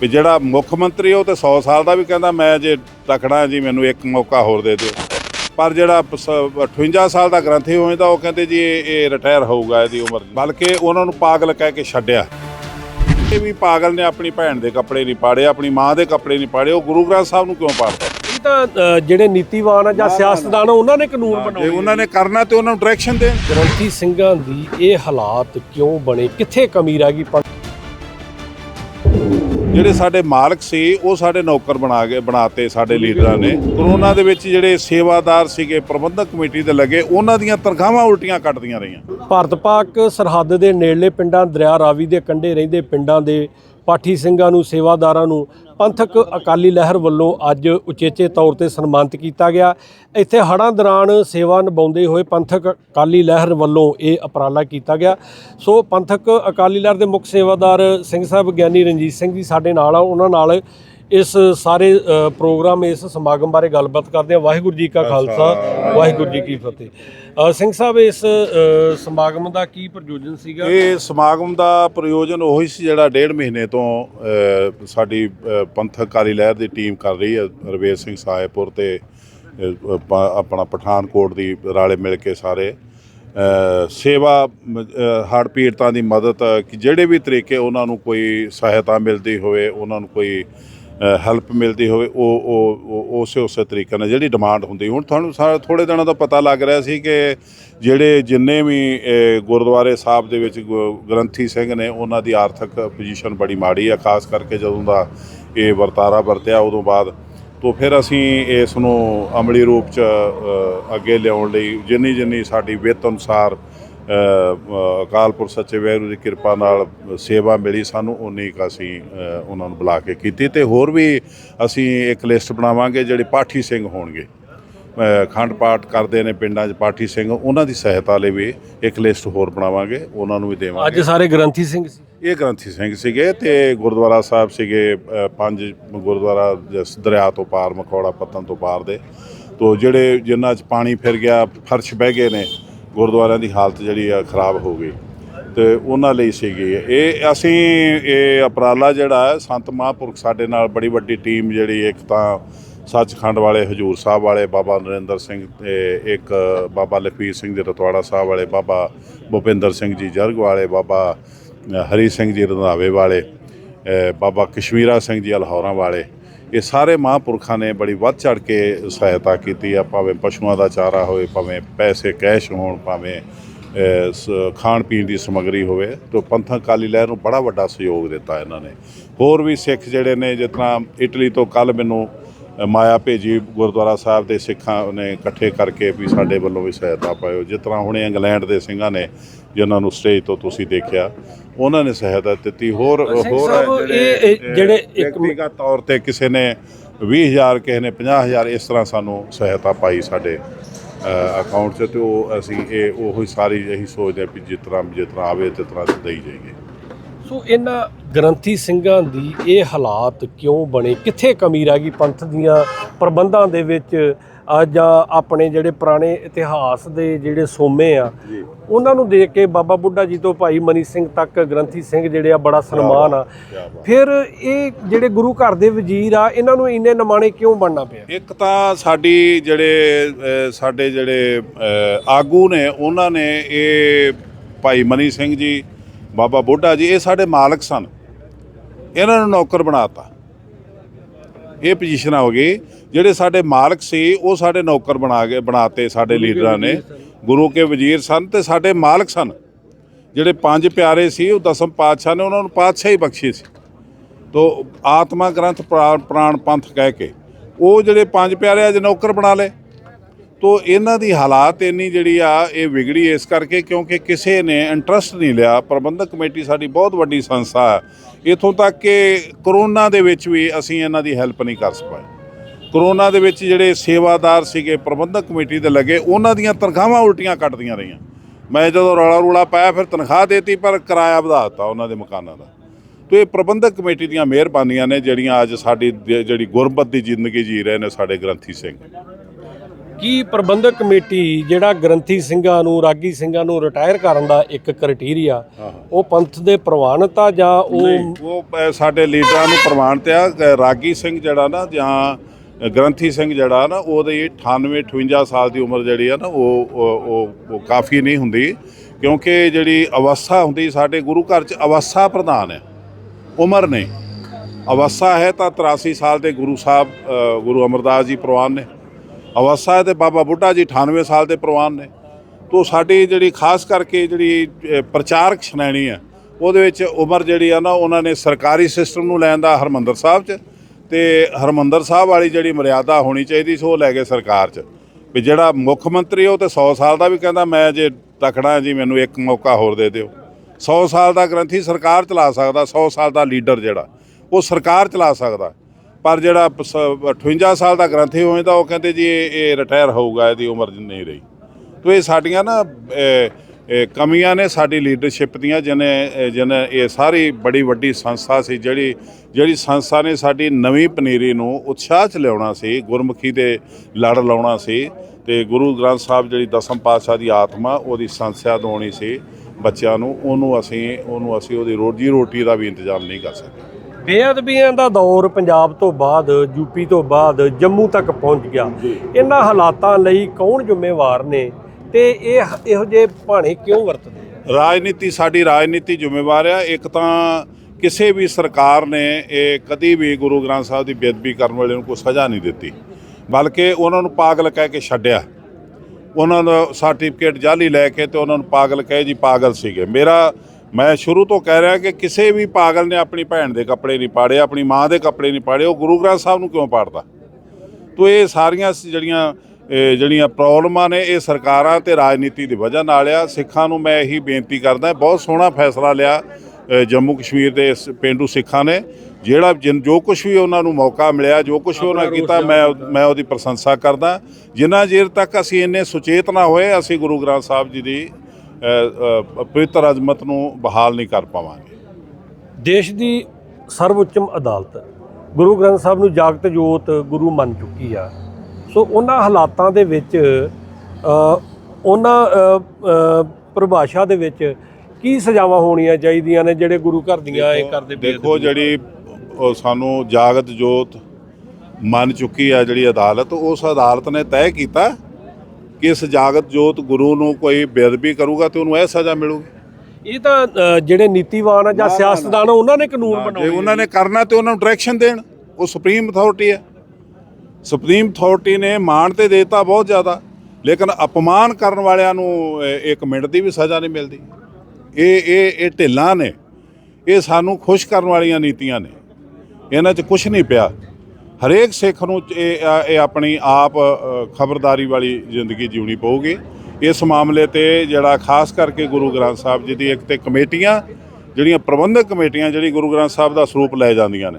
ਵੀ ਜਿਹੜਾ ਮੁੱਖ ਮੰਤਰੀ ਉਹ ਤੇ 100 ਸਾਲ ਦਾ ਵੀ ਕਹਿੰਦਾ ਮੈਂ ਜੇ ਤਕੜਾ ਜੀ ਮੈਨੂੰ ਇੱਕ ਮੌਕਾ ਹੋਰ ਦੇ ਦਿਓ। ਪਰ ਜਿਹੜਾ ਪਸ- 58 ਸਾਲ ਦਾ ਗ੍ਰੰਥੀ ਹੋਏ ਤਾਂ ਉਹ ਕਹਿੰਦੇ ਜੀ ਇਹ ਰਿਟਾਇਰ ਹੋਊਗਾ ਇਹਦੀ ਉਮਰ। ਬਲਕਿ ਉਹਨਾਂ ਨੂੰ ਪਾਗਲ ਕਹਿ ਕੇ ਛੱਡਿਆ। ਇਹ ਵੀ ਪਾਗਲ ਨੇ ਆਪਣੀ ਭੈਣ ਦੇ ਕੱਪੜੇ ਨਹੀਂ ਪਾੜੇ ਆਪਣੀ ਮਾਂ ਦੇ ਕੱਪੜੇ ਨਹੀਂ ਪਾੜੇ ਉਹ ਗੁਰੂ ਗ੍ਰੰਥ ਸਾਹਿਬ ਨੂੰ ਕਿਉਂ ਪਾੜਦਾ? ਇਹ ਤਾਂ ਜਿਹੜੇ ਨੀਤੀਵਾਨ ਆ ਜਾਂ ਸਿਆਸਤਦਾਨ ਆ ਉਹਨਾਂ ਨੇ ਕਾਨੂੰਨ ਜੇ ਬਣਾਉਣੇ ਉਹਨਾਂ ਨੇ ਕਰਨਾ ਤੇ ਉਹਨਾਂ ਨੂੰ ਡਾਇਰੈਕਸ਼ਨ ਦੇਣ। ਗ੍ਰੰਥੀ ਸਿੰਘਾਂ ਦੀ ਇਹ ਹਾਲਾਤ ਕਿਉਂ ਬਣੇ? ਕਿੱਥੇ ਕਮੀ ਰਹਿ ਗਈ? ਜਿਹੜੇ ਸਾਡੇ ਮਾਲਕ ਸੀ, ਉਹ ਸਾਡੇ ਨੌਕਰ ਬਣਾ ਕੇ ਬਣਾਤੇ ਸਾਡੇ ਲੀਡਰਾਂ ਨੇ। ਕਰੋਨਾ ਦੇ ਵਿੱਚ ਜਿਹੜੇ ਸੇਵਾਦਾਰ ਸੀਗੇ, ਪ੍ਰਬੰਧਕ ਕਮੇਟੀ ਦੇ ਲੱਗੇ, ਉਹਨਾਂ ਦੀਆਂ ਤਨਖਾਹਾਂ ਉਲਟੀਆਂ ਕੱਟਦੀਆਂ ਰਹੀਆਂ। ਭਾਰਤ ਪਾਕ ਸਰਹੱਦ ਦੇ ਨੇੜਲੇ ਪਿੰਡਾਂ ਦਰਿਆ ਰਾਵੀ ਦੇ ਕੰਢੇ ਰਹਿੰਦੇ ਪਿੰਡਾਂ ਦੇ ਪਾਠੀ ਸਿੰਘਾਂ ਨੂੰ, ਸੇਵਾਦਾਰਾਂ ਨੂੰ ਪੰਥਕ ਅਕਾਲੀ ਲਹਿਰ ਵੱਲੋਂ ਅੱਜ ਉਚੇਚੇ ਤੌਰ ਤੇ ਸਨਮਾਨਿਤ ਕੀਤਾ ਗਿਆ। ਇੱਥੇ ਹੜ੍ਹਾਂ ਦੌਰਾਨ ਸੇਵਾ ਨਿਭਾਉਂਦੇ ਹੋਏ ਪੰਥਕ ਅਕਾਲੀ ਲਹਿਰ ਵੱਲੋਂ ਇਹ ਉਪਰਾਲਾ ਕੀਤਾ ਗਿਆ। ਸੋ ਪੰਥਕ ਅਕਾਲੀ ਲਹਿਰ ਦੇ ਮੁੱਖ ਸੇਵਾਦਾਰ ਸਿੰਘ ਸਾਹਿਬ ਗਿਆਨੀ ਰਣਜੀਤ ਸਿੰਘ ਜੀ ਸਾਡੇ ਨਾਲ ਆ। ਉਹਨਾਂ ਨਾਲ ਇਸ ਸਾਰੇ ਪ੍ਰੋਗਰਾਮ ਇਸ ਸਮਾਗਮ ਬਾਰੇ ਗੱਲਬਾਤ ਕਰਦੇ ਹਾਂ। ਵਾਹਿਗੁਰੂ ਜੀ ਕਾ ਖਾਲਸਾ ਵਾਹਿਗੁਰੂ ਜੀ ਕੀ ਫਤਿਹ। ਸਿੰਘ ਸਾਹਿਬ ਇਸ ਸਮਾਗਮ ਦਾ ਕੀ ਪ੍ਰਯੋਜਨ ਸੀਗਾ? ਇਹ ਸਮਾਗਮ ਦਾ ਪ੍ਰਯੋਜਨ ਉਹੀ ਸੀ ਜਿਹੜਾ ਡੇਢ ਮਹੀਨੇ ਤੋਂ ਸਾਡੀ ਪੰਥਕ ਕਾਲੀ ਲਹਿਰ ਦੀ ਟੀਮ ਕਰ ਰਹੀ ਹੈ। ਰਵੇਸ਼ ਸਿੰਘ ਸਾਹੇਪੁਰ ਤੇ ਆਪਣਾ ਪਠਾਨਕੋਟ ਦੀ ਰਾਲੇ ਮਿਲ ਕੇ ਸਾਰੇ। ਸੇਵਾ ਹੜ੍ਹ ਪੀੜਤਾਂ ਦੀ ਮਦਦ ਕਿ ਜਿਹੜੇ ਵੀ ਤਰੀਕੇ ਉਹਨਾਂ ਨੂੰ ਕੋਈ ਸਹਾਇਤਾ ਮਿਲਦੀ ਹੋਵੇ ਉਹਨਾਂ ਨੂੰ ਕੋਈ ਹੈਲਪ ਮਿਲਦੀ ਹੋਵੇ, ਉਹ ਉਹ ਉਸੇ ਉਸੇ ਤਰੀਕੇ ਨਾਲ ਜਿਹੜੀ ਡਿਮਾਂਡ ਹੁੰਦੀ। ਹੁਣ ਤੁਹਾਨੂੰ ਥੋੜੇ ਦਿਨਾਂ ਦਾ ਪਤਾ ਲੱਗ ਰਿਹਾ ਸੀ ਕਿ ਜਿਹੜੇ ਜਿੰਨੇ ਵੀ ਗੁਰਦੁਆਰੇ ਸਾਹਿਬ ਦੇ ਵਿੱਚ ਗ੍ਰੰਥੀ ਸਿੰਘ ਨੇ, ਉਹਨਾਂ ਦੀ ਆਰਥਿਕ ਪੋਜੀਸ਼ਨ ਬੜੀ ਮਾੜੀ ਆ, ਖਾਸ ਕਰਕੇ ਜਦੋਂ ਦਾ ਇਹ ਵਰਤਾਰਾ ਵਰਤਿਆ, ਉਦੋਂ ਬਾਅਦ। ਤੋਂ ਫਿਰ ਅਸੀਂ ਇਸ ਨੂੰ ਅਮਲੀ ਰੂਪ ਚ ਅੱਗੇ ਲਿਆਉਣ ਲਈ ਜਿੰਨੀ ਜਿੰਨੀ ਸਾਡੀ ਵਿੱਤ ਅਨੁਸਾਰ ਅ, ਅ, ਅਕਾਲਪੁਰ ਸੱਚੇ ਵਾਹਿਗੁਰੂ ਦੀ ਕਿਰਪਾ ਨਾਲ ਸੇਵਾ ਮਿਲੀ ਸਾਨੂੰ ਉਨੀ ਕੁ ਅਸੀਂ ਉਹਨਾਂ ਨੂੰ ਬੁਲਾ ਕੇ ਕੀਤੀ ਤੇ ਹੋਰ ਵੀ ਅਸੀਂ ਇੱਕ ਲਿਸਟ ਬਣਾਵਾਂਗੇ ਜਿਹੜੇ ਪਾਠੀ ਸਿੰਘ ਹੋਣਗੇ। ਅ, ਅਖੰਡ ਪਾਠ ਕਰਦੇ ਨੇ ਪਿੰਡਾਂ 'ਚ ਪਾਠੀ ਸਿੰਘ ਉਹਨਾਂ ਦੀ ਸਹਾਇਤਾ ਲਈ ਵੀ ਇੱਕ ਲਿਸਟ ਹੋਰ ਬਣਾਵਾਂਗੇ ਉਹਨਾਂ ਨੂੰ ਵੀ ਅੱਜ ਦੇਵਾਂਗੇ ਸਾਰੇ ਗ੍ਰੰਥੀ ਸਿੰਘ ਸੀ? ਇਹ ਗ੍ਰੰਥੀ ਸਿੰਘ ਸੀਗੇ ਤੇ ਗੁਰਦੁਆਰਾ ਸਾਹਿਬ ਸੀਗੇ ਪੰਜ ਗੁਰਦੁਆਰਾ ਜਿਸ ਦਰਿਆ ਤੋਂ ਪਾਰ ਮਖੌੜਾ ਪੱਤਨ ਤੋਂ ਪਾਰ ਦੇ। ਤੋਂ ਜਿਹੜੇ ਜਿਨ੍ਹਾਂ 'ਚ ਪਾਣੀ ਫਿਰ ਗਿਆ ਫਰਸ਼ ਬਹਿ ਗਏ ਨੇ ਗੁਰਦੁਆਰਿਆਂ ਦੀ ਹਾਲਤ ਜਿਹੜੀ ਆ ਖਰਾਬ ਹੋ ਗਈ ਤੇ ਉਹਨਾਂ ਲਈ ਸੀਗੀ ਇਹ। ਅਸੀਂ ਇਹ ਉਪਰਾਲਾ ਜਿਹੜਾ ਸੰਤ ਮਹਾਂਪੁਰਖ ਸਾਡੇ ਨਾਲ ਬੜੀ ਵੱਡੀ ਟੀਮ ਜਿਹੜੀ ਇੱਕ ਤਾਂ ਸੱਚਖੰਡ ਵਾਲੇ ਹਜੂਰ ਸਾਹਿਬ ਵਾਲੇ ਬਾਬਾ ਨਰਿੰਦਰ ਸਿੰਘ ਤੇ ਇੱਕ ਬਾਬਾ ਲਖਵੀਰ ਸਿੰਘ ਜੀ, ਰਤਵਾੜਾ ਸਾਹਿਬ ਵਾਲੇ ਬਾਬਾ ਭੁਪਿੰਦਰ ਸਿੰਘ ਜੀ, ਜਰਗ ਵਾਲੇ ਬਾਬਾ ਹਰੀ ਸਿੰਘ ਜੀ, ਰੰਧਾਵੇ ਵਾਲੇ ਬਾਬਾ ਕਸ਼ਮੀਰਾ ਸਿੰਘ ਜੀ, ਅਲਹੌਰਾਂ ਵਾਲੇ। ਇਹ ਸਾਰੇ ਮਹਾਂਪੁਰਖਾਂ ਨੇ ਬੜੀ ਵੱਧ ਚੜ ਕੇ ਸਹਾਇਤਾ ਕੀਤੀ ਆ, ਭਾਵੇਂ ਪਸ਼ੂਆਂ ਦਾ ਚਾਰਾ ਹੋਵੇ, ਭਾਵੇਂ ਪੈਸੇ, ਕੈਸ਼ ਹੋਣ, ਭਾਵੇਂ ਸ- ਖਾਣ ਪੀਣ ਦੀ ਸਮੱਗਰੀ ਹੋਵੇ, ਤੋਂ ਪੰਥਕ ਕਾਲੀ ਲਹਿਰ ਨੂੰ ਬੜਾ ਵੱਡਾ ਸਹਿਯੋਗ ਦਿੱਤਾ ਇਹਨਾਂ ਨੇ। ਹੋਰ ਵੀ ਸਿੱਖ ਜਿਹੜੇ ਨੇ, ਜਿਸ ਤਰ੍ਹਾਂ ਇਟਲੀ ਤੋਂ ਕੱਲ ਮੈਨੂੰ ਮਾਇਆ ਭੇਜੀ ਗੁਰਦੁਆਰਾ ਸਾਹਿਬ ਦੇ ਸਿੱਖਾਂ ਨੇ ਇਕੱਠੇ ਕਰਕੇ ਵੀ ਸਾਡੇ ਵੱਲੋਂ ਵੀ ਸਹਾਇਤਾ ਪਾਇਓ। ਜਿਸ ਤਰ੍ਹਾਂ ਹੁਣੇ ਇੰਗਲੈਂਡ ਦੇ ਸਿੰਘਾਂ ਨੇ ਜਿਨ੍ਹਾਂ ਨੂੰ ਸਟੇਜ ਤੋਂ ਤੁਸੀਂ ਦੇਖਿਆ ਉਹਨਾਂ ਨੇ ਸਹਾਇਤਾ ਦਿੱਤੀ। ਹੋਰ ਹੋਰ ਜਿਹੜੇ ਇੱਕ- ਵਿਅਕਤੀਗਤ ਤੌਰ ਤੇ ਕਿਸੇ ਨੇ 20000 ਕਿਸੇ ਨੇ 50000 ਇਸ ਤਰ੍ਹਾਂ ਸਾਨੂੰ ਸਹਾਇਤਾ ਪਾਈ ਸਾਡੇ ਅਕਾਊਂਟ 'ਚ ਤੇ ਉਹ ਅਸੀਂ ਇਹ ਉਹੀ ਸਾਰੀ ਇਹੀ ਸੋਚਦੇ ਹਾਂ ਵੀ ਜਿਸ ਤਰ੍ਹਾਂ ਜਿਸ ਤਰ੍ਹਾਂ ਆਵੇ ਤੇ ਤਰ੍ਹਾਂ ਦੇਈ ਜਾਈਏ। ਸੋ ਇਹਨਾਂ ਗ੍ਰੰਥੀ ਸਿੰਘਾਂ ਦੀ ਇਹ ਹਾਲਾਤ ਕਿਉਂ ਬਣੇ? ਕਿੱਥੇ ਕਮੀ ਰਹਿ ਗਈ ਪੰਥ ਦੀਆਂ ਪ੍ਰਬੰਧਾਂ ਦੇ ਵਿੱਚ? ਜਾਂ ਆਪਣੇ ਜਿਹੜੇ ਪੁਰਾਣੇ ਇਤਿਹਾਸ ਦੇ ਜਿਹੜੇ ਸੋਮੇ ਆ ਉਹਨਾਂ ਨੂੰ ਦੇਖ ਕੇ ਬਾਬਾ ਬੁੱਢਾ ਜੀ ਤੋਂ ਭਾਈ ਮਨੀ ਸਿੰਘ ਤੱਕ ਗ੍ਰੰਥੀ ਸਿੰਘ ਜਿਹੜੇ ਆ ਬੜਾ ਸਨਮਾਨ ਆ। ਫਿਰ ਇਹ ਜਿਹੜੇ ਗੁਰੂ ਘਰ ਦੇ ਵਜ਼ੀਰ ਆ ਇਹਨਾਂ ਨੂੰ ਇੰਨੇ ਨਮਾਣੇ ਕਿਉਂ ਬਣਨਾ ਪਿਆ? ਇੱਕ ਤਾਂ ਸਾਡੀ ਜਿਹੜੇ ਸਾਡੇ ਜਿਹੜੇ ਆਗੂ ਨੇ ਉਹਨਾਂ ਨੇ ਇਹ ਭਾਈ ਮਨੀ ਸਿੰਘ ਜੀ ਬਾਬਾ ਬੁੱਢਾ ਜੀ ਇਹ ਸਾਡੇ ਮਾਲਕ ਸਨ। ਇਹਨਾਂ ਨੂੰ ਨੌਕਰ ਬਣਾਤਾ। ਇਹ ਪੋਜੀਸ਼ਨਾਂ ਹੋ ਗਈ। ਜਿਹੜੇ ਸਾਡੇ ਮਾਲਕ ਸੀ ਉਹ ਸਾਡੇ ਨੌਕਰ ਬਣਾ ਕੇ ਬਣਾਤੇ ਸਾਡੇ ਲੀਡਰਾਂ ਨੇ। ਗੁਰੂ ਕੇ ਵਜ਼ੀਰ ਸਨ ਤੇ ਸਾਡੇ ਮਾਲਕ ਸਨ। ਜਿਹੜੇ ਪੰਜ ਪਿਆਰੇ ਸੀ ਉਹ ਦਸਮ ਪਾਤਸ਼ਾਹ ਨੇ ਉਹਨਾਂ ਨੂੰ ਪਾਤਸ਼ਾਹੀ ਬਖਸ਼ੀ ਸੀ। ਤੋ ਆਤਮਾ ਗ੍ਰੰਥ ਪ੍ਰਾ- ਪ੍ਰਾਣ ਪੰਥ ਕਹਿ ਕੇ। ਉਹ ਜਿਹੜੇ ਪੰਜ ਪਿਆਰੇ ਅੱਜ ਨੌਕਰ ਬਣਾ ਲਏ। ਤੋ ਇਹਨਾਂ ਦੀ ਹਾਲਾਤ ਇੰਨੀ ਜਿਹੜੀ ਆ, ਇਹ ਵਿਗੜੀ ਇਸ ਕਰਕੇ ਕਿਉਂਕਿ ਕਿਸੇ ਨੇ ਇੰਟਰਸਟ ਨਹੀਂ ਲਿਆ। ਪ੍ਰਬੰਧਕ ਕਮੇਟੀ ਸਾਡੀ ਬਹੁਤ ਵੱਡੀ ਸੰਸਥਾ ਹੈ। ਇਥੋਂ ਤੱਕ ਕਿ ਕਰੋਨਾ ਦੇ ਵਿੱਚ ਵੀ ਅਸੀਂ ਇਹਨਾਂ ਦੀ ਹੈਲਪ ਨਹੀਂ ਕਰ ਸਕੇ। ਕਰੋਨਾ ਦੇ ਵਿੱਚ ਜਿਹੜੇ ਸੇਵਾਦਾਰ ਸੀਗੇ, ਪ੍ਰਬੰਧਕ ਕਮੇਟੀ ਦੇ ਲੱਗੇ, ਉਹਨਾਂ ਦੀਆਂ ਤਨਖਾਹਾਂ ਉਲਟੀਆਂ ਕੱਟਦੀਆਂ ਰਹੀਆਂ। ਮੈਂ ਜਦੋਂ ਰੌਲਾ ਰੂਲਾ ਪਾਇਆ, ਫਿਰ ਤਨਖਾਹ ਦੇਤੀ, ਪਰ ਕਿਰਾਇਆ ਵਧਾ ਦਿੱਤਾ ਉਹਨਾਂ ਦੇ ਮਕਾਨਾਂ ਦਾ। ਤੋ ਇਹ ਪ੍ਰਬੰਧਕ ਕਮੇਟੀ ਦੀਆਂ ਮਿਹਰਬਾਨੀਆਂ ਨੇ, ਜਿਹੜੀਆਂ ਅੱਜ ਸਾਡੀ ਜਿਹੜੀ ਗੁਰਬਤ ਦੀ ਜ਼ਿੰਦਗੀ ਜੀ ਰਹੇ ਨੇ ਸਾਡੇ ਗ੍ਰੰਥੀ ਸਿੰਘ। ਕੀ ਪ੍ਰਬੰਧਕ ਕਮੇਟੀ ਜਿਹੜਾ ਗ੍ਰੰਥੀ ਸਿੰਘਾਂ ਨੂੰ ਰਾਗੀ ਸਿੰਘਾਂ ਨੂੰ ਰਿਟਾਇਰ ਕਰਨ ਦਾ ਇੱਕ ਕ੍ਰਾਈਟੇਰੀਆ ਉਹ ਪੰਥ ਦੇ ਪ੍ਰਵਾਨਿਤ ਆ ਜਾਂ ਉਹ ਉਹ ਸਾਡੇ ਲੀਡਰਾਂ ਨੂੰ ਪ੍ਰਮਾਣਿਤ ਆ। ਰਾਗੀ ਸਿੰਘ ਜਿਹੜਾ ਨਾ ਜਾਂ ਗ੍ਰੰਥੀ ਸਿੰਘ ਜਿਹੜਾ ਨਾ ਉਹਦੀ 98 58 ਸਾਲ ਦੀ ਉਮਰ ਜਿਹੜੀ ਆ ਨਾ ਉਹ ਉਹ- ਕਾਫੀ ਨਹੀਂ ਹੁੰਦੀ। ਕਿਉਂਕਿ ਜਿਹੜੀ ਅਵਸਥਾ ਹੁੰਦੀ ਸਾਡੇ ਗੁਰੂ ਘਰ 'ਚ ਅਵਸਥਾ ਪ੍ਰਧਾਨ ਹੈ। ਉਮਰ ਨਹੀਂ। ਅਵਸਥਾ ਹੈ ਤਾਂ 83 ਸਾਲ ਦੇ ਗੁਰੂ ਸਾਹਿਬ ਗੁਰੂ ਅਮਰਦਾਸ ਜੀ ਪ੍ਰਵਾਨ ਨੇ। ਅਵਸਥਾ ਹੈ ਤੇ ਬਾਬਾ ਬੁੱਢਾ ਜੀ 98 ਸਾਲ ਦੇ ਪ੍ਰਵਾਨ ਨੇ। ਤੋਂ ਸਾਡੀ ਜਿਹੜੀ ਖਾਸ ਕਰਕੇ ਜਿਹੜੀ ਪ੍ਰਚਾਰਕ ਸ਼੍ਰੇਣੀ ਹੈ ਉਹਦੇ ਵਿੱਚ ਉਮਰ ਜਿਹੜੀ ਆ ਨਾ, ਉਹਨਾਂ ਨੇ ਸਰਕਾਰੀ ਸਿਸਟਮ ਨੂੰ ਲੈਣ ਦਾ ਹਰਮੰਦਰ ਸਾਹਿਬ 'ਚ ਤੇ ਹਰਮੰਦਰ ਸਾਹਿਬ ਵਾਲੀ ਜਿਹੜੀ ਮਰਿਆਦਾ ਹੋਣੀ ਚਾਹੀਦੀ ਸੀ, ਉਹ ਲੈ ਗਏ ਸਰਕਾਰ 'ਚ। ਵੀ ਜਿਹੜਾ ਮੁੱਖ ਮੰਤਰੀ ਉਹ ਤੇ 100 ਸਾਲ ਦਾ ਵੀ ਕਹਿੰਦਾ, ਮੈਂ ਜੇ ਤਕੜਾ ਜੀ, ਮੈਨੂੰ ਇੱਕ ਮੌਕਾ ਹੋਰ ਦੇ ਦਿਓ। 100 ਸਾਲ ਦਾ ਗ੍ਰੰਥੀ ਸਰਕਾਰ ਚਲਾ ਸਕਦਾ 100 ਸਾਲ ਦਾ ਲੀਡਰ ਜਿਹੜਾ, ਉਹ ਸਰਕਾਰ ਚਲਾ ਸਕਦਾ। ਪਰ ਜਿਹੜਾ ਪ- ਸ- 58 ਸਾਲ ਦਾ ਗ੍ਰੰਥੀ ਹੋਵੇ ਤਾਂ ਉਹ ਕਹਿੰਦੇ ਜੀ ਇਹ ਇਹ ਰਿਟਾਇਰ ਹੋਊਗਾ, ਇਹਦੀ ਉਮਰ ਨਹੀਂ ਰਹੀ। ਤੋ ਇਹ ਸਾਡੀਆਂ ਨਾ ਕਮੀਆਂ ਨੇ ਸਾਡੀ ਲੀਡਰਸ਼ਿਪ ਦੀਆਂ, ਜਿਹਨੇ ਜਿਹਨੇ ਇਹ ਸਾਰੀ ਬੜੀ ਵੱਡੀ ਸੰਸਥਾ ਸੀ, ਜਿਹੜੀ ਜਿਹੜੀ ਸੰਸਥਾ ਨੇ ਸਾਡੀ ਨਵੀਂ ਪਨੀਰੀ ਨੂੰ ਉਤਸ਼ਾਹ ਚ ਲਿਆਉਣਾ ਸੀ, ਗੁਰਮੁਖੀ ਦੇ ਲੜ ਲਾਉਣਾ ਸੀ, ਤੇ ਗੁਰੂ ਗ੍ਰੰਥ ਸਾਹਿਬ ਜਿਹੜੀ ਦਸਮ ਪਾਤਸ਼ਾਹ ਦੀ ਆਤਮਾ, ਉਹਦੀ ਸੰਸਿਆ ਦੋਣੀ ਸੀ ਬੱਚਿਆਂ ਨੂੰ, ਉਹਨੂੰ ਅਸੀਂ ਉਹਨੂੰ ਅਸੀਂ ਉਹਦੀ ਰੋਜੀ ਰੋਟੀ ਦਾ ਵੀ ਇੰਤਜ਼ਾਮ ਨਹੀਂ ਕਰ ਸਕੇ ਬੇਅਦਬੀਆਂ ਦਾ ਦੌਰ ਪੰਜਾਬ ਤੋਂ ਬਾਅਦ ਯੂਪੀ ਤੋਂ ਬਾਅਦ ਜੰਮੂ ਤੱਕ ਪਹੁੰਚ ਗਿਆ। ਇਹਨਾਂ ਹਾਲਾਤਾਂ ਲਈ ਕੌਣ ਜ਼ਿੰਮੇਵਾਰ ਨੇ ਤੇ ਇਹ ਇਹੋ ਜਿਹੇ ਭਾਣੇ ਕਿਉਂ ਵਰਤਦੇ ਆ? ਰਾਜਨੀਤੀ ਸਾਡੀ ਰਾਜਨੀਤੀ ਜ਼ਿੰਮੇਵਾਰ ਆ। ਇੱਕ ਤਾਂ ਕਿਸੇ ਵੀ ਸਰਕਾਰ ਨੇ ਇਹ ਕਦੀ ਵੀ ਗੁਰੂ ਗ੍ਰੰਥ ਸਾਹਿਬ ਦੀ ਬੇਅਦਬੀ ਕਰਨ ਵਾਲੇ ਨੂੰ ਕੋਈ ਸਜ਼ਾ ਨਹੀਂ ਦਿੱਤੀ। ਬਲਕਿ ਉਹਨਾਂ ਨੂੰ ਪਾਗਲ ਕਹਿ ਕੇ ਛੱਡਿਆ। ਉਹਨਾਂ ਦਾ ਸਰਟੀਫਿਕੇਟ ਜਾਲੀ ਲੈ ਕੇ ਤੇ ਉਹਨਾਂ ਨੂੰ ਪਾਗਲ ਕਹੇ ਜੀ ਪਾਗਲ ਸੀਗੇ। ਮੇਰਾ ਮੈਂ ਸ਼ੁਰੂ ਤੋਂ ਕਹਿ ਰਿਹਾ ਕਿ ਕਿਸੇ ਵੀ ਪਾਗਲ ਨੇ ਆਪਣੀ ਭੈਣ ਦੇ ਕੱਪੜੇ ਨਹੀਂ ਪਾੜੇ ਆਪਣੀ ਮਾਂ ਦੇ ਕੱਪੜੇ ਨਹੀਂ ਪਾੜੇ ਉਹ ਗੁਰੂ ਗ੍ਰੰਥ ਸਾਹਿਬ ਨੂੰ ਕਿਉਂ ਪਾੜਦਾ? ਤੋ ਇਹ ਸਾਰੀਆਂ ਜਿਹੜੀਆਂ ਜਿਹੜੀਆਂ ਪ੍ਰੋਬਲਮਾਂ ਨੇ ਇਹ ਸਰਕਾਰਾਂ ਤੇ ਰਾਜਨੀਤੀ ਦੀ ਵਜ੍ਹਾ ਨਾਲ ਆ। ਸਿੱਖਾਂ ਨੂੰ ਮੈਂ ਇਹੀ ਬੇਨਤੀ ਕਰਦਾ ਬਹੁਤ ਸੋਹਣਾ ਫੈਸਲਾ ਲਿਆ ਜੰਮੂ ਕਸ਼ਮੀਰ ਦੇ ਇਸ ਪੇਂਡੂ ਸਿੱਖਾਂ ਨੇ। ਜਿਹੜਾ ਜੋ ਕੁਝ ਵੀ ਉਹਨਾਂ ਨੂੰ ਮੌਕਾ ਮਿਲਿਆ ਜੋ ਕੁਝ ਉਹਨਾਂ ਕੀਤਾ ਮੈਂ ਮੈਂ ਉਹਦੀ ਪ੍ਰਸ਼ੰਸਾ ਕਰਦਾ। ਜਿੰਨਾ ਚਿਰ ਤੱਕ ਅਸੀਂ ਇੰਨੇ ਸੁਚੇਤ ਨਾ ਹੋਏ ਅਸੀਂ ਗੁਰੂ ਗ੍ਰੰਥ ਸਾਹਿਬ ਜੀ ਦੀ ਪਵਿੱਤਰ ਅਜ਼ਮਤ ਨੂੰ ਬਹਾਲ ਨਹੀਂ ਕਰ ਪਾਵਾਂਗੇ ਦੇਸ਼ ਦੀ ਸਰਵਉੱਚਮ ਅਦਾਲਤ ਗੁਰੂ ਗ੍ਰੰਥ ਸਾਹਿਬ ਨੂੰ ਜਾਗਤ ਜੋਤ ਗੁਰੂ ਮੰਨ ਚੁੱਕੀ ਆ ਸੋ ਉਹਨਾਂ ਹਾਲਾਤਾਂ ਦੇ ਵਿੱਚ ਉਹਨਾਂ ਪਰਿਭਾਸ਼ਾ ਦੇ ਵਿੱਚ ਕੀ ਸਜ਼ਾਵਾਂ ਹੋਣੀਆਂ ਚਾਹੀਦੀਆਂ ਨੇ ਜਿਹੜੇ ਗੁਰੂ ਘਰ ਦੀਆਂ ਇਹ ਕਰਦੇ ਦੇਖੋ? ਜਿਹੜੀ ਸਾਨੂੰ ਜਾਗਤ ਜੋਤ ਮੰਨ ਚੁੱਕੀ ਆ ਜਿਹੜੀ ਅਦਾਲਤ ਉਸ ਅਦਾਲਤ ਨੇ ਤੈਅ ਕੀਤਾ ਕਿ ਇਸ ਜਾਗਤ ਜੋਤ ਗੁਰੂ ਨੂੰ ਕੋਈ ਬੇਅਦਬੀ ਕਰੂਗਾ ਤੇ ਉਹਨੂੰ ਇਹ ਸਜ਼ਾ ਮਿਲੂਗੀ? ਇਹ ਤਾਂ ਅ, ਜਿਹੜੇ ਨੀਤੀਵਾਨ ਆ ਜਾਂ ਸਿਆਸਤਦਾਨ ਆ ਉਹਨਾਂ ਨੇ ਕਾਨੂੰਨ ਜੇ ਬਣਾਉਣੇ ਉਹਨਾਂ ਨੇ ਕਰਨਾ ਤੇ ਉਹਨਾਂ ਨੂੰ ਡਾਇਰੈਕਸ਼ਨ ਦੇਣ ਉਹ ਸੁਪਰੀਮ ਅਥਾਰਟੀ ਹੈ। ਸੁਪਰੀਮ ਅਥਾਰਟੀ ਨੇ ਮਾਣ ਤੇ ਦੇਤਾ ਬਹੁਤ ਜ਼ਿਆਦਾ ਲੇਕਿਨ ਅਪਮਾਨ ਕਰਨ ਵਾਲਿਆਂ ਨੂੰ ਇੱਕ ਮਿੰਟ ਦੀ ਵੀ ਸਜ਼ਾ ਨਹੀਂ ਮਿਲਦੀ। ਇਹ ਇਹ ਇਹ ਢਿੱਲਾਂ ਨੇ। ਇਹ ਸਾਨੂੰ ਖੁਸ਼ ਕਰਨ ਵਾਲੀਆਂ ਨੀਤੀਆਂ ਨੇ। ਇਹਨਾਂ 'ਚ ਕੁਝ ਨਹੀਂ ਪਿਆ। ਹਰੇਕ ਸਿੱਖ ਨੂੰ ਇਹ ਆਪਣੀ ਆਪ ਖਬਰਦਾਰੀ ਵਾਲੀ ਜ਼ਿੰਦਗੀ ਜਿਉਣੀ ਪਊਗੀ। ਇਸ ਮਾਮਲੇ ਤੇ ਜਿਹੜਾ ਖਾਸ ਕਰਕੇ ਗੁਰੂ ਗ੍ਰੰਥ ਸਾਹਿਬ ਜੀ ਦੀ ਇੱਕ ਤੇ ਕਮੇਟੀਆਂ, ਜਿਹੜੀਆਂ ਪ੍ਰਬੰਧਕ ਕਮੇਟੀਆਂ, ਜਿਹੜੀ ਗੁਰੂ ਗ੍ਰੰਥ ਸਾਹਿਬ ਦਾ ਸਰੂਪ ਲੈ ਜਾਂਦੀਆਂ ਨੇ,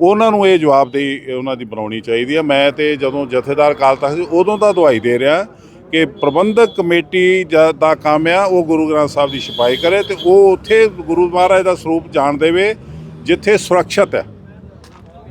ਉਹਨਾਂ ਨੂੰ ਇਹ ਜਵਾਬਦੇਹੀ ਉਹਨਾਂ ਦੀ ਬਣਾਉਣੀ ਚਾਹੀਦੀ ਹੈ। ਮੈਂ ਤੇ ਜਦੋਂ ਜਥੇਦਾਰ ਅਕਾਲ ਤਖਤ ਸੀ ਉਦੋਂ ਦਾ ਦਵਾਈ ਦੇ ਰਿਹਾ ਕਿ ਪ੍ਰਬੰਧਕ ਕਮੇਟੀ ਜ- ਦਾ ਕੰਮ ਆ, ਉਹ ਗੁਰੂ ਗ੍ਰੰਥ ਸਾਹਿਬ ਦੀ ਛਪਾਈ ਕਰੇ ਤੇ ਉਹ ਉੱਥੇ ਗੁਰੂ ਮਹਾਰਾਜ ਦਾ ਸਰੂਪ ਜਾਣ ਦੇਵੇ, ਜਿੱਥੇ ਸੁਰੱਖਿਅਤ ਹੈ।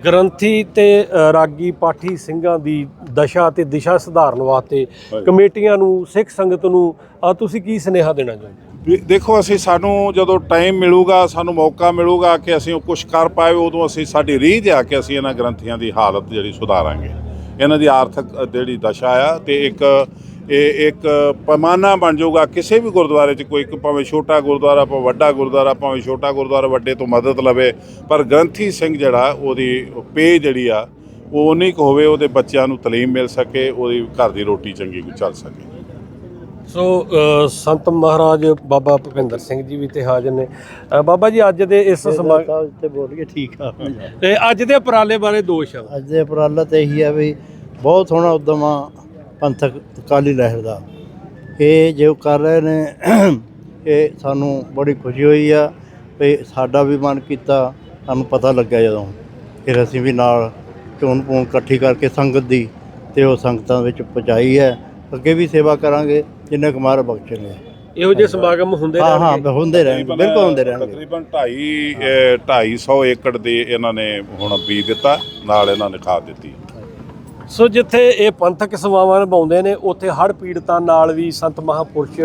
ਗ੍ਰੰਥੀ ਤੇ ਰਾਗੀ ਪਾਠੀ ਸਿੰਘਾਂ ਦੀ ਦਸ਼ਾ ਤੇ ਦਿਸ਼ਾ ਸੁਧਾਰਨ ਵਾਸਤੇ। ਕਮੇਟੀਆਂ ਨੂੰ ਸਿੱਖ ਸੰਗਤ ਨੂੰ ਅ, ਤੁਸੀਂ ਕੀ ਸੁਨੇਹਾ ਦੇਣਾ ਚਾਹੁੰਦੇ ਦੇਖੋ ਅਸੀਂ ਸਾਨੂੰ ਜਦੋਂ ਟਾਈਮ ਮਿਲੂਗਾ ਸਾਨੂੰ ਮੌਕਾ ਮਿਲੂਗਾ ਕਿ ਅਸੀਂ ਕੁਝ ਕਰ ਪਾਏ ਉਦੋਂ ਅਸੀਂ ਸਾਡੀ ਰੀਝ ਆ ਕਿ ਅਸੀਂ ਇਹਨਾਂ ਗ੍ਰੰਥੀਆਂ ਦੀ ਹਾਲਤ ਜਿਹੜੀ ਸੁਧਾਰਾਂਗੇ ਇਹਨਾਂ ਦੀ ਆਰਥਿਕ ਜਿਹੜੀ ਦਸ਼ਾ ਆ ਤੇ ਇੱਕ ਇਹ ਇੱਕ ਪੈਮਾਨਾ ਬਣ ਜਾਊਗਾ। ਕਿਸੇ ਵੀ ਗੁਰਦੁਆਰੇ 'ਚ ਕੋਈ ਇੱਕ ਭਾਵੇਂ ਛੋਟਾ ਗੁਰਦੁਆਰਾ ਭਾਵੇਂ ਵੱਡਾ ਗੁਰਦੁਆਰਾ ਭਾਵੇਂ ਛੋਟਾ ਗੁਰਦੁਆਰਾ ਵੱਡੇ ਤੋਂ ਮਦਦ ਲਵੇ ਪਰ ਗ੍ਰੰਥੀ ਸਿੰਘ ਜਿਹੜਾ ਉਹਦੀ ਪੇ ਜਿਹੜੀ ਆ ਉਹ ਉਨੀ ਕੁ ਹੋਵੇ ਉਹਦੇ ਬੱਚਿਆਂ ਨੂੰ ਤਾਲੀਮ ਮਿਲ ਸਕੇ ਉਹਦੀ ਘਰ ਦੀ ਰੋਟੀ ਚੰਗੀ ਚੱਲ ਸਕੇ। ਸੋ ਸੰਤ ਮਹਾਰਾਜ ਬਾਬਾ ਭੁਪਿੰਦਰ ਸਿੰਘ ਜੀ ਵੀ ਤੇ ਹਾਜ਼ਰ ਨੇ। ਬਾਬਾ ਜੀ ਅੱਜ ਦੇ ਇਸ ਸਮਾਗਮ ਤੇ ਬੋਲ ਕੇ ਠੀਕ ਆ। ਤੇ ਅੱਜ ਦੇ ਉਪਰਾਲੇ ਬਾਰੇ ਦੋ ਸ਼ਬਦ। ਅੱਜ ਦੇ ਉਪਰਾਲਾ ਤੇ ਇਹੀ ਆ ਵੀ ਬਹੁਤ ਸੋਹਣਾ ਉਦਮ ਆ। ਪੰਥਕ ਅਕਾਲੀ ਲਹਿਰ ਦਾ। ਇਹ ਜੋ ਕਰ ਰਹੇ ਨੇ ਇਹ ਸਾਨੂੰ ਬੜੀ ਖੁਸ਼ੀ ਹੋਈ ਆ ਵੀ ਸਾਡਾ ਵੀ ਮਨ ਕੀਤਾ ਸਾਨੂੰ ਪਤਾ ਲੱਗਿਆ ਜਦੋਂ। ਫਿਰ ਅਸੀਂ ਵੀ ਨਾਲ ਚੋਣ ਪੂਣ ਇਕੱਠੀ ਕਰਕੇ ਸੰਗਤ ਦੀ ਤੇ ਉਹ ਸੰਗਤਾਂ ਵਿੱਚ ਪਹੁੰਚਾਈ ਹੈ। ਅੱਗੇ ਵੀ ਸੇਵਾ ਕਰਾਂਗੇ ਜਿੰਨੇ ਕੁਮਾਰ ਬਖਸ਼ਣਗੇ ਇਹੋ ਜਿਹੇ ਸਮਾਗਮ ਹੁੰਦੇ ਹਾਂ ਹਾਂ ਹੁੰਦੇ ਰਹਿਣਗੇ ਬਿਲਕੁਲ ਹੁੰਦੇ ਰਹਿਣਗੇ। ਤਕਰੀਬਨ 2.5 250 ਏਕੜ ਦੇ ਇਹਨਾਂ ਨੇ ਹੁਣ ਬੀਜ ਦਿੱਤਾ ਨਾਲ ਇਹਨਾਂ ਨੇ ਖਾਦ ਦਿੱਤੀ। ਸੋ ਜਿੱਥੇ ਇਹ ਪੰਥਕ ਸੇਵਾਵਾਂ ਨਿਭਾਉਂਦੇ ਨੇ, ਉੱਥੇ ਹੜ੍ਹ ਪੀੜਤਾਂ ਨਾਲ ਵੀ ਸੰਤ ਮਹਾਪੁਰਸ਼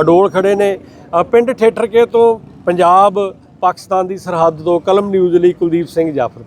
ਅਡੋਲ ਖੜੇ ਨੇ। ਪਿੰਡ ਠੇਠਰਕੇ ਤੋਂ ਪੰਜਾਬ ਪਾਕਿਸਤਾਨ ਦੀ ਸਰਹੱਦ ਤੋਂ ਕਲਮ ਨਿਊਜ਼ ਲਈ ਕੁਲਦੀਪ ਸਿੰਘ ਜਾਫਰ।